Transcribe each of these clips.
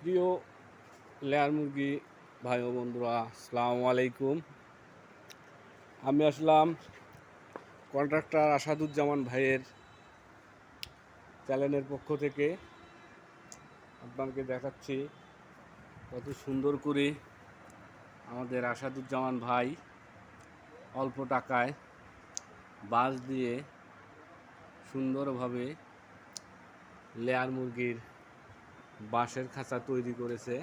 প্রিয় লেয়ার মুরগি ভাই ও বন্ধুরা, আসসালামু আলাইকুম। আমি আসলাম কন্ট্রাক্টর আসাদুজ্জামান ভাইয়ের চ্যানেলের পক্ষ থেকে। আপনাকে দেখাচ্ছি কত সুন্দর করে আমাদের আসাদুজ্জামান ভাই অল্প টাকায় বাঁশ দিয়ে সুন্দরভাবে লেয়ার মুরগির বাঁশের খাঁচা তৈরি করেছে।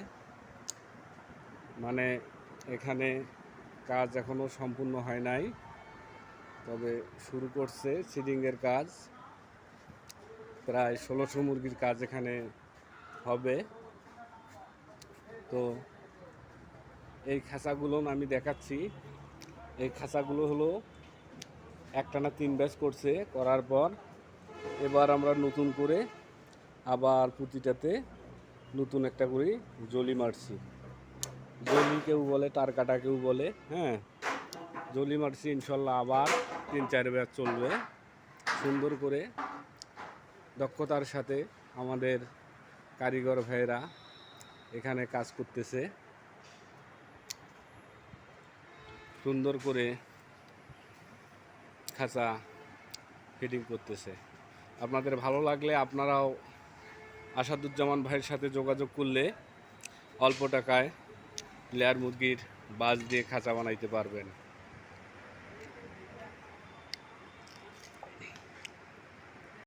মানে এখানে কাজ এখনও সম্পূর্ণ হয় নাই, তবে শুরু করছে সিডিংয়ের কাজ। প্রায় ষোলোশো মুরগির কাজ এখানে হবে। তো এই খাঁচাগুলো আমি দেখাচ্ছি। এই খাঁচাগুলো হলো একটানা তিন ব্যাচ করছে, করার পর এবার আমরা নতুন করে আবার প্রতিটাতে নতুন একটা করে জলি মারছি। জলি কেউ বলে তার কাটা কেউ বলে হ্যাঁ? জলি মারছি, ইনশাল্লাহ আবার তিন, চার ব্যাচ চলবে। সুন্দর করে দক্ষতার সাথে আমাদের কারিগর ভাইয়েরা এখানে কাজ করতেছে। সুন্দর করে খাঁচা ফিটিং করতেছে। আপনাদের ভালো লাগলে আপনারাও আসাদুজ্জামান ভাইয়ের সাথে যোগাযোগ করলে অল্প টাকায় লেয়ার মুরগির বাজ দিয়ে খাঁচা বানাইতে পারবেন।